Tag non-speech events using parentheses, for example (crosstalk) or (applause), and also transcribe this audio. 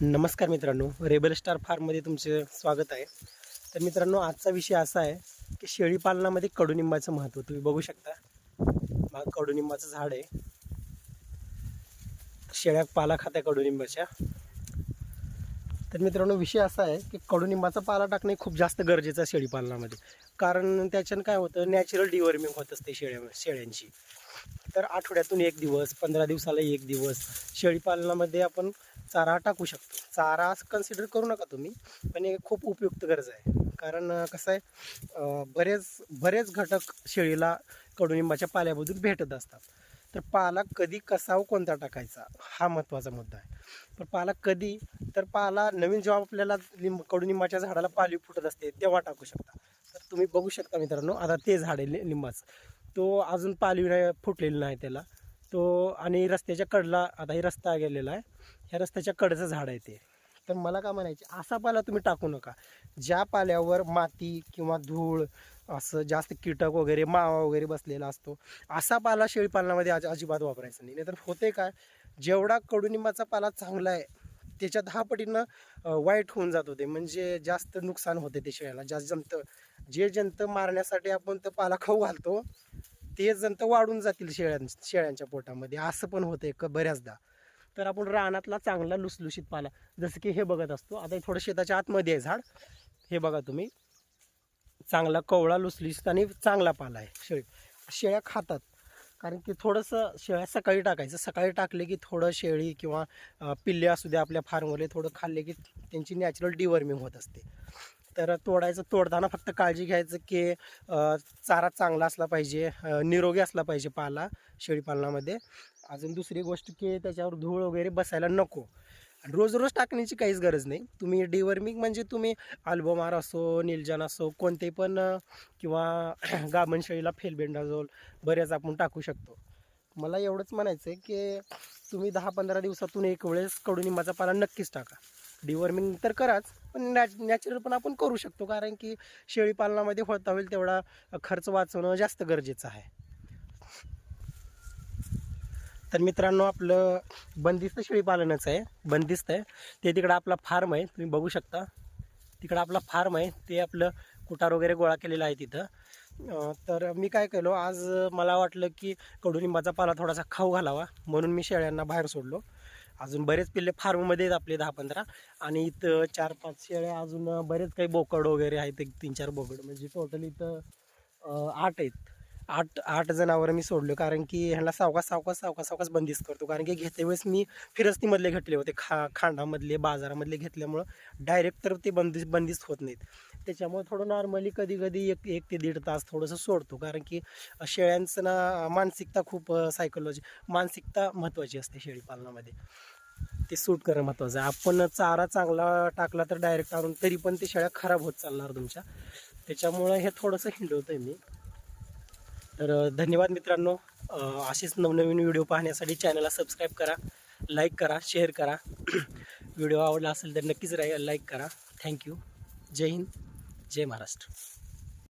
नमस्कार मित्रांनो rebel star फार्ममध्ये तुमचे स्वागत आहे. तर मित्रांनो आजचा विषय असा आहे की शेळी पालनामध्ये कडुनिंबाचं महत्त्व. तुम्ही बघू शकता. मग कडुनिंबाचं झाड आहे. शेळ्या पाला खात्या कडुनिंबाच्या. तर मित्रांनो विषय असा आहे की कडुनिंबाचा पाला टाकणे खूप जास्त गरजेचं आहे शेळी पालनामध्ये कारण त्याच्यानं काय होतं नॅचरल डिवॉर्मिंग होत असते शेळ्या शेळ्यांची. तर आठवड्यातून एक दिवस पंधरा दिवसाला एक दिवस शेळी पालनामध्ये आपण चारा टाकू शकतो. चारा कन्सिडर करू नका तुम्ही पण हे खूप उपयुक्त गरज आहे. कारण कसं आहे बरेच बरेच घटक शेळीला कडुनिंबाच्या पाल्यामधून भेटत असतात. तर पाला कधी कसा व कोणता टाकायचा हा महत्त्वाचा मुद्दा आहे. पण पाला कधी तर पाला नवीन जेव्हा आपल्याला लिंब कडुनिंबाच्या झाडाला पाली फुटत असते तेव्हा टाकू शकता. तर तुम्ही बघू शकता मित्रांनो आता ते झाड आहे लिंबाचं. तो अजून पाली नाही फुटलेला नाही त्याला. तो आणि रस्त्याच्या कडला आता हे रस्ता गेलेला आहे. ह्या रस्त्याच्या कडचं झाड आहे ते. तर मला काय म्हणायचे असा पाला तुम्ही टाकू नका. ज्या पाल्यावर माती किंवा धूळ असं जास्त कीटक वगैरे मावा वगैरे बसलेला असतो असा पाला शेळीपालनामध्ये आज अजिबात वापरायचा नाही. नाहीतर होते काय जेवढा कडुनिंबाचा पाला चांगला आहे त्याच्या दहा पटीनं वाईट होऊन जात होते. म्हणजे जास्त नुकसान होते ते शेळ्याला. जास्त जंत जे जंत मारण्यासाठी आपण तर पाला खाऊ घालतो ते जंत वाढून जातील शेळ्यां शेळ्यांच्या पोटामध्ये. असं पण होतंय क बऱ्याचदा. तर आपण रानातला चांगला लुसलुशीत पाला. जसं की हे बघत असतो. आता हे थोडं शेताच्या आतमध्ये आहे झाड. हे बघा तुम्ही. चांगला कवळा लुसलुशीत आणि चांगला पाला आहे शेळी. शेळ्या खातात. कारण की थोडंसं शेळ्या सकाळी टाकायचं. सकाळी टाकले की थोडं शेळी किंवा पिल्ले असू दे आपल्या फार्मवरले थोडं खाल्ले की त्यांची नॅचरल डिवर्मिंग होत असते. तर तोडायचं तोडताना फक्त काळजी घ्यायचं की चारा चांगला असला पाहिजे निरोगी असला पाहिजे पाला शेळीपालनामध्ये अजून दुसरी गोष्ट की त्याच्यावर धूळ वगैरे बसायला नको. आणि रोज रोज टाकण्याची काहीच गरज नाही. तुम्ही डिवर्मिंग म्हणजे तुम्ही अल्बोमार असो निलजन असो कोणते पण किंवा (clears throat) गाभण शेळीला फेलबेंडाझोल बरेच आपण टाकू शकतो. मला एवढंच म्हणायचं आहे की तुम्ही दहा पंधरा दिवसातून एक वेळेस कडुनिंबाचा पाला नक्कीच टाका. डिवॉर्मिंग तर कराच पण नॅच नॅचरल पण आपण करू शकतो. कारण की शेळी पालनामध्ये होता होईल तेवढा खर्च वाचवणं जास्त गरजेचं आहे. तर मित्रांनो आपलं बंदिस्त शेळी पालनच आहे. बंदिस्त आहे. ते तिकडं आपला फार्म आहे. तुम्ही बघू शकता. तिकडं आपला फार्म आहे. ते आपलं कुटार वगैरे गोळा केलेला आहे तिथं. तर मी काय केलो आज मला वाटलं की कडुलिंबाचा पाला थोडासा खाऊ घालावा. म्हणून मी शेळ्यांना बाहेर सोडलो. अजून बरेच पिल्ले फार्ममध्ये आहेत आपले दहा पंधरा. आणि इथं चार पाच शेळ्या अजून बरेच काही बोकड वगैरे आहेत एक तीन चार बोकड. म्हणजे टोटल इथं आठ आहेत. आठ आठ जनावरं मी सोडलो. कारण की ह्याला सावकाश सावकाश सावकाश सावकाश बंदिस्त करतो. कारण की घेते वेळेस मी फिरस्तीमधले घेतले होते. खा खांडामधले बाजारामधले घेतल्यामुळं डायरेक्ट तर ते बंदिस बंदिस्त होत नाहीत. त्याच्यामुळे थोडं नॉर्मली कधी कधी एक एक ते दीड तास थोडंसं सोडतो. कारण की शेळ्यांचं ना मानसिकता खूप सायकोलॉजी मानसिकता महत्त्वाची असते शेळी पालनामध्ये. ते सूट करणं महत्त्वाचं आहे आपण चारा चांगला टाकला तर डायरेक्ट आणून तरी पण ते शेळ्या खराब होत चालणार तुमच्या. त्याच्यामुळं हे थोडंसं हिंडवतं आहे मी. तर धन्यवाद मित्रांनो. असेच नवनवीन व्हिडिओ पाहण्यासाठी चॅनलला सबस्क्राईब करा लाईक करा शेअर करा. (clears throat) व्हिडिओ आवडला असेल तर नक्कीच लाईक करा. थँक्यू जय हिंद जय महाराष्ट्र.